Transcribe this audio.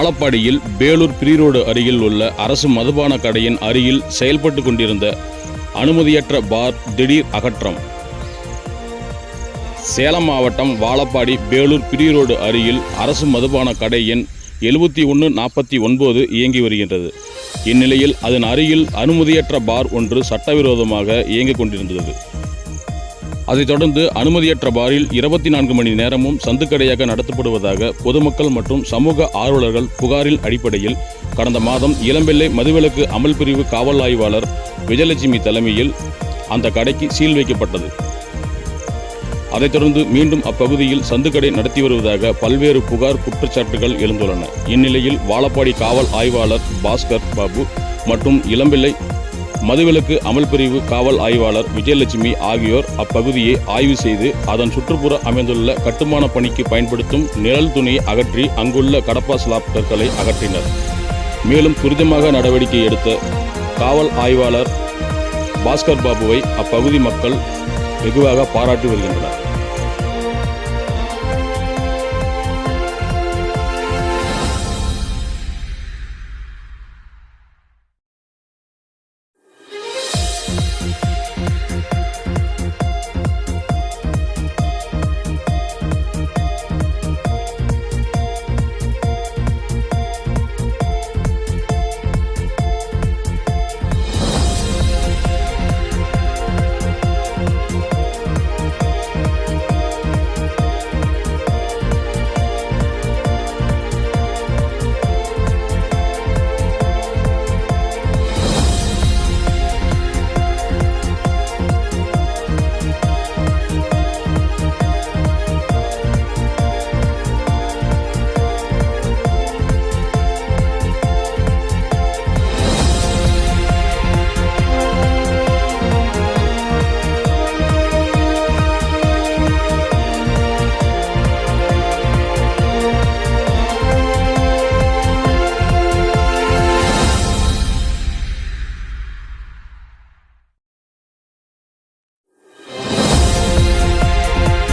வாழப்பாடியில் பேலூர் பிரீரோடு அருகில் உள்ள அரசு மதுபான கடையின் அருகில் செயல்பட்டு கொண்டிருந்த அனுமதியற்ற பார் திடீர் அகற்றம். சேலம் மாவட்டம் வாழப்பாடி பேலூர் பிரீரோடு அருகில் அரசு மதுபான கடை எண் எழுபத்தி ஒன்று நாற்பத்தி ஒன்பது இயங்கி வருகின்றது. இந்நிலையில் அதன் அருகில் அனுமதியற்ற பார் ஒன்று சட்டவிரோதமாக இயங்கிக் கொண்டிருந்தது. அதைத் தொடர்ந்து அனுமதியற்ற பாரில் இருபத்தி நான்கு மணி நேரமும் சந்துக்கடையாக நடத்தப்படுவதாக பொதுமக்கள் மற்றும் சமூக ஆர்வலர்கள் புகாரில் அடிப்படையில் கடந்த மாதம் இளம்பிள்ளை மதுவிலக்கு அமல் பிரிவு காவல் ஆய்வாளர் விஜயலட்சுமி தலைமையில் அந்த கடைக்கு சீல் வைக்கப்பட்டது. அதைத் தொடர்ந்து மீண்டும் அப்பகுதியில் சந்துக்கடை நடத்தி வருவதாக பல்வேறு புகார் குற்றச்சாட்டுகள் எழுந்துள்ளன. இந்நிலையில் வாழப்பாடி காவல் ஆய்வாளர் பாஸ்கர் பாபு மற்றும் இளம்பிள்ளை மதுவிலக்கு அமல் பிரிவு காவல் ஆய்வாளர் விஜயலட்சுமி ஆகியோர் அப்பகுதியை ஆய்வு செய்து அதன் சுற்றுப்புற அமைந்துள்ள கட்டுமான பணிக்கு பயன்படுத்தும் நிழல் துணியை அகற்றி அங்குள்ள கடப்பா ஸ்லாப் கற்களை அகற்றினர். மேலும் துரிதமாக நடவடிக்கை எடுத்த காவல் ஆய்வாளர் பாஸ்கர் பாபுவை அப்பகுதி மக்கள் வெகுவாக பாராட்டி வருகின்றனர்.